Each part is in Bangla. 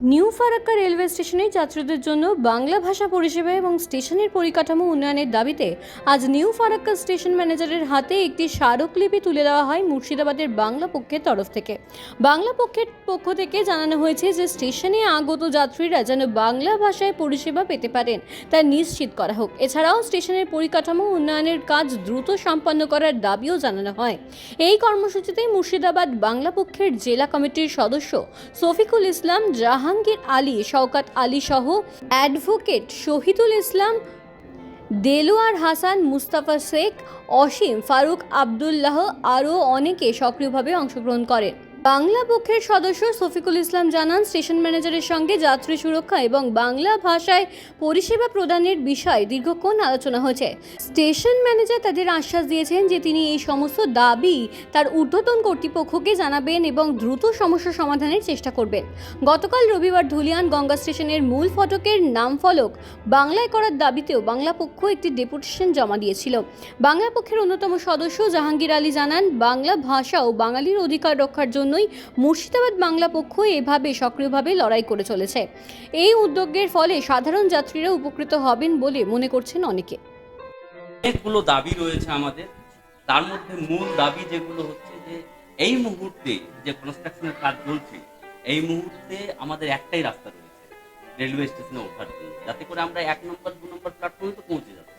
নিউ ফারাক্কা রেলওয়ে স্টেশনে যাত্রীদের জন্য বাংলা ভাষা পরিষেবা এবং স্টেশনের পরিকাঠামো উন্নয়নের দাবিতে আজ নিউ ফারাক্কা স্টেশন ম্যানেজারের হাতে একটি স্মারকলিপি তুলে দেওয়া হয় মুর্শিদাবাদের বাংলা পক্ষের তরফ থেকে। বাংলা পক্ষের পক্ষ থেকে জানানো হয়েছে যে স্টেশনে আগত যাত্রীরা যেন বাংলা ভাষায় পরিষেবা পেতে পারেন তা নিশ্চিত করা হোক। এছাড়াও স্টেশনের পরিকাঠামো উন্নয়নের কাজ দ্রুত সম্পন্ন করার দাবিও জানানো হয়। এই কর্মসূচিতে মুর্শিদাবাদ বাংলা পক্ষের জেলা কমিটির সদস্য শফিকুল ইসলাম জাহাঙ্গীর আলী, শওকাত আলী সহ অ্যাডভোকেট শহীদুল ইসলাম, দেলোয়ার হাসান, মুস্তাফা শেখ, অসীম ফারুক আবদুল্লাহ আরও অনেকে সক্রিয়ভাবে অংশগ্রহণ করেন। বাংলা পক্ষের সদস্য শফিকুল ইসলাম জানান, স্টেশন ম্যানেজারের সঙ্গে যাত্রী সুরক্ষা এবং বাংলা ভাষায় পরিষেবা প্রদানের বিষয়ে দীর্ঘক্ষণ আলোচনা হয়েছে। স্টেশন ম্যানেজার তাদের আশ্বাস দিয়েছেন যে তিনি এই সমস্ত দাবি তার ঊর্ধ্বতন কর্তৃপক্ষকে জানাবেন এবং দ্রুত সমস্যা সমাধানের চেষ্টা করবেন। গতকাল রবিবার ধুলিয়ান গঙ্গা স্টেশনের মূল ফটকের নাম ফলক বাংলায় করার দাবিতেও বাংলা পক্ষ একটি ডেপুটেশন জমা দিয়েছিল। বাংলা পক্ষের অন্যতম সদস্য জাহাঙ্গীর আলী জানান, বাংলা ভাষা ও বাঙালির অধিকার রক্ষার জন্যই মুর্শিদাবাদ বাংলা পক্ষ এভাবে সক্রিয়ভাবে লড়াই করে চলেছে। এই উদ্যোগের ফলে সাধারণ যাত্রীরা উপকৃত হবেন বলে মনে করছেন অনেকে। অনেকগুলো দাবি রয়েছে আমাদের। তার মধ্যে মূল দাবি যেগুলো হচ্ছে যে এই মুহূর্তে যে কনস্ট্রাকশনের কাজ চলছে এই মুহূর্তে আমাদের একটাই রাস্তা রয়েছে রেলওয়ে স্টেশনে ওঠার জন্য। যাতে করে আমরা এক নম্বর দু নম্বর প্ল্যাটফর্মে তো পৌঁছে যাচ্ছি।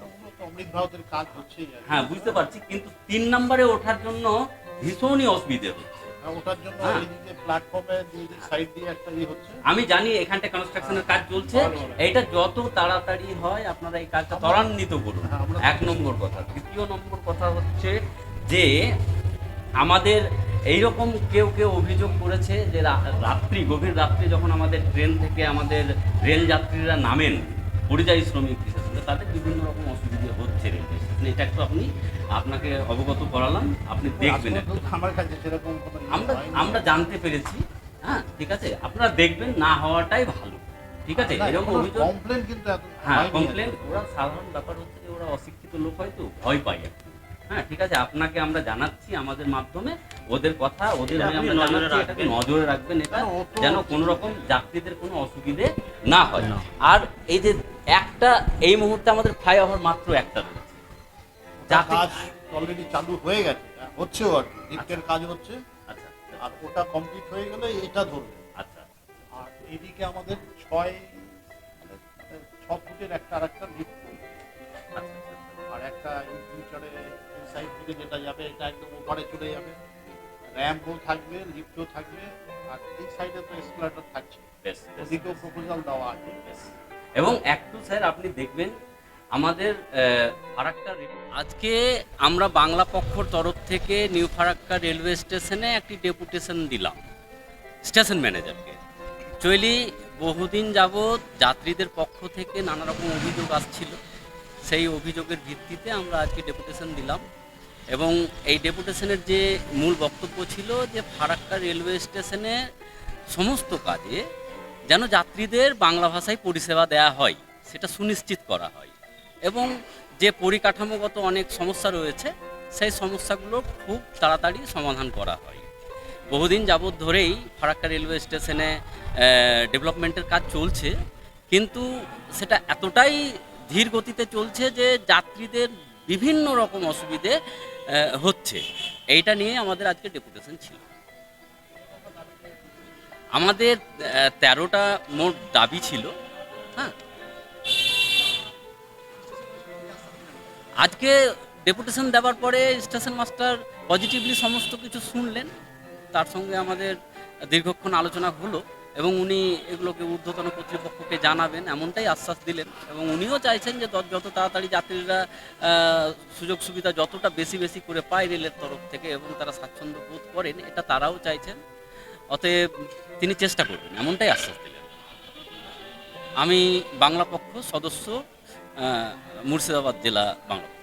হ্যাঁ বুঝতে পারছি। কিন্তু তিন নম্বরে ওঠার জন্য ভীষণই অসুবিধে হচ্ছে। হ্যাঁ। প্ল্যাটফর্মে দুই সাইড দিয়ে একটা ইয়ে আমি জানি এখানটা কনস্ট্রাকশনের কাজ চলছে। এটা যত তাড়াতাড়ি হয় আপনারা এই কাজটা ত্বরান্বিত করুন। হ্যাঁ, এক নম্বর কথা। দ্বিতীয় নম্বর কথা হচ্ছে যে আমাদের এইরকম কেউ কেউ অভিযোগ করেছে যে রাত্রি গভীর রাত্রি যখন আমাদের ট্রেন থেকে আমাদের রেল যাত্রীরা নামেন পরিযায়ী শ্রমিক হিসেবে তাদের বিভিন্ন রকম অসুবিধা হচ্ছে রেলওয়ে স্টেশনে এটা একটু আপনি আপনাকে অবগত করালাম আপনি দেখবেন আজ আমার কাছে সেরকম ইয়ে আমরা আমরা জানতে পেরেছি হ্যাঁ ঠিক আছে? আপনারা দেখবেন না হওয়াটাই ভালো ঠিক আছে? এরকম অভিযোগ কমপ্লেন কিন্তু হ্যাঁ কমপ্লেন ওরা সাধারণ ব্যাপার হচ্ছে যে ওরা অশিক্ষিত লোক হয়তো ভয় পায়। হ্যাঁ ঠিক আছে আপনাকে আমরা জানাচ্ছি আমাদের মাধ্যমে। ওদের কথা ওদের হয়ে আমরা নজরে জানাচ্ছি এটাকে রাখবেন। নজরে রাখবেন এটা ও যেন কোনো রকম যাত্রীদের কোনো অসুবিধে না হয়। আর এই যে একটা এই মুহূর্তে আমাদের ফ্লাইওভার মাত্র একটা রয়েছে। কাজ অলরেডি চালু হয়ে গেছে হচ্ছেও আর লিফটের কাজ হচ্ছে। আচ্ছা আর ওটা কমপ্লিট হয়ে গেলে এটা ধরবে। আচ্ছা। আর এদিকে আমাদের ছয় মানে ছ ফুটের একটা আর একটা লিফট আচ্ছা আর একটা ফিউচারে সাইড থেকে যেটা যাবে এটা একদম ওপারে চলে যাবে। র্যাম্পও থাকবে লিফটও থাকবে আর এই সাইডে তো এসকেলেটর থাকছে। ওদিকেও প্রপোজাল দেওয়া আছে। এবং একটু স্যার আপনি দেখবেন আমাদের ফারাক্কা আজকে আমরা বাংলা পক্ষর তরফ থেকে নিউ ফারাক্কা রেলওয়ে স্টেশনে একটি ডেপুটেশন দিলাম স্টেশন ম্যানেজারকে। অ্যাকচুয়ালি বহুদিন যাবৎ যাত্রীদের পক্ষ থেকে নানা রকম অভিযোগ আসছিল। সেই অভিযোগের ভিত্তিতে আমরা আজকে ডেপুটেশন দিলাম। এবং এই ডেপুটেশনের যে মূল বক্তব্য ছিল যে ফারাক্কা রেলওয়ে স্টেশনে সমস্ত কাজে যেন যাত্রীদের বাংলা ভাষায় পরিষেবা দেওয়া হয়, সেটা সুনিশ্চিত করা হয়। এবং যে পরিকাঠামোগত অনেক সমস্যা রয়েছে, সেই সমস্যাগুলো খুব তাড়াতাড়ি সমাধান করা হয়। বহুদিন যাবৎ ধরেই ফারাক্কা রেলওয়ে স্টেশনে ডেভেলপমেন্টের কাজ চলছে, কিন্তু সেটা এতটাই ধীর গতিতে চলছে যে যাত্রীদের বিভিন্ন রকম অসুবিধে হচ্ছে। এইটা নিয়ে আমাদের আজকে ডেপুটেশন ছিল। আমাদের তেরোটা মোট দাবি ছিল হ্যাঁ? আজকে ডেপুটেশন দেওয়ার পরে স্টেশন মাস্টার পজিটিভলি সমস্ত কিছু শুনলেন। তার সঙ্গে আমাদের দীর্ঘক্ষণ আলোচনা হলো। এবং উনি এগুলোকে ঊর্ধ্বতন কর্তৃপক্ষকে জানাবেন, এমনটাই আশ্বাস দিলেন এবং উনিও চাইছেন যে যত- তাড়াতাড়ি যাত্রীরা সুযোগ সুবিধা যতটা বেশি বেশি করে পায় রেলের তরফ থেকে এবং তারা স্বাচ্ছন্দ্য বোধ করেন, এটা তারাও চাইছেন অতএব তিনি চেষ্টা করবেন, এমনটাই আশ্বাস দিলেন আমি বাংলা পক্ষ সদস্য মুর্শিদাবাদ জেলা বাংলা।